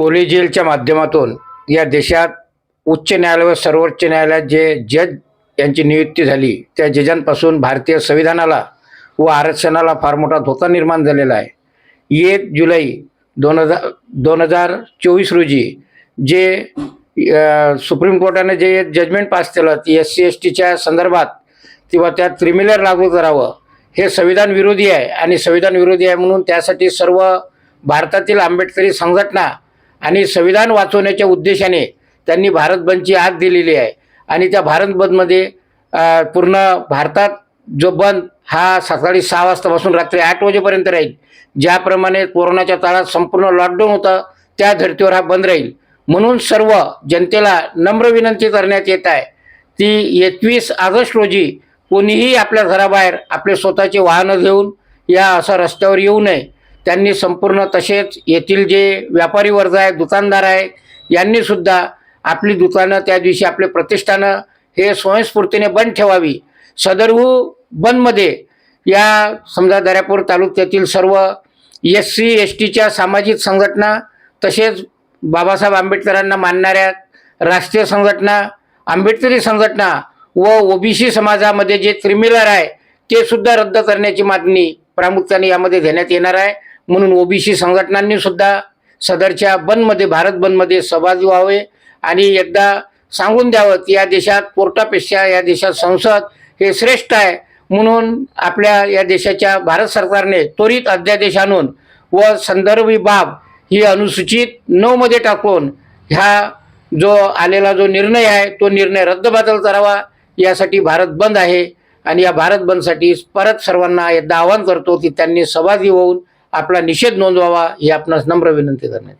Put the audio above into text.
कोलेजियलच्या माध्यमातून या देशात उच्च न्यायालय व सर्वोच्च न्यायालयात जे जज यांची नियुक्ती झाली त्या जजांपासून भारतीय संविधानाला व आरक्षणाला फार मोठा धोका निर्माण झालेला आहे. एक जुलै दोन हजार दोन हजार चोवीस रोजी जे सुप्रीम कोर्टाने जे जजमेंट पास केलं ती एस सी एस टीच्या संदर्भात किंवा त्यात क्रिमिनल लागू करावं हे संविधान विरोधी आहे आणि संविधान विरोधी आहे म्हणून त्यासाठी सर्व भारतातील आंबेडकरी संघटना आणि संविधान वाचवण्याच्या उद्देशाने त्यांनी भारत बंदची आग दिलेली आहे. आणि त्या भारत बंदमध्ये पूर्ण भारतात जो बंद हा सकाळी सहा वाजतापासून रात्री आठ वाजेपर्यंत राहील. ज्याप्रमाणे कोरोनाच्या काळात संपूर्ण लॉकडाऊन होतं त्या धर्तीवर हा बंद राहील. म्हणून सर्व जनतेला नम्र विनंती करण्यात येत आहे ती एकवीस ऑगस्ट रोजी कोणीही आपल्या घराबाहेर आपले स्वतःचे वाहनं घेऊन या असं रस्त्यावर येऊ नये. त्यांनी संपूर्ण तसेच येथील जे व्यापारी वर्ग आहे दुकानदार आहे यांनी सुद्धा आपली दुकानं त्या दिवशी आपले प्रतिष्ठानं हे स्वयंस्फूर्तीने बंद ठेवावी. सदरहू बंदमध्ये या समजा दर्यापूर तालुक्यातील सर्व एस सी एस टीच्या सामाजिक संघटना तसेच बाबासाहेब आंबेडकरांना मानणाऱ्या राष्ट्रीय संघटना आंबेडकरी संघटना व ओबीसी समाजामध्ये जे क्रिमिनल आहे ते सुद्धा रद्द करण्याची मागणी प्रामुख्याने यामध्ये घेण्यात येणार आहे. म्हणून ओबीसी संघटनांनी सुद्धा सदरच्या बंदमध्ये भारत बंदमध्ये सहभागी व्हावे आणि एकदा सांगून द्यावं की या देशात पोर्टापेक्षा या देशात संसद हे श्रेष्ठ आहे म्हणून आपल्या या देशाच्या भारत सरकारने त्वरित अध्यादेश आणून व संदर्भी बाब ही अनुसूचित नऊमध्ये टाकून ह्या जो आलेला जो निर्णय आहे तो निर्णय रद्दबादल करावा. यासाठी भारत बंद आहे आणि या भारत बंदसाठी परत सर्वांना एकदा आवाहन करतो की त्यांनी सहभागी होऊन आपला निषेध नोंदवावा ही आपणास नम्र विनंती करण्यात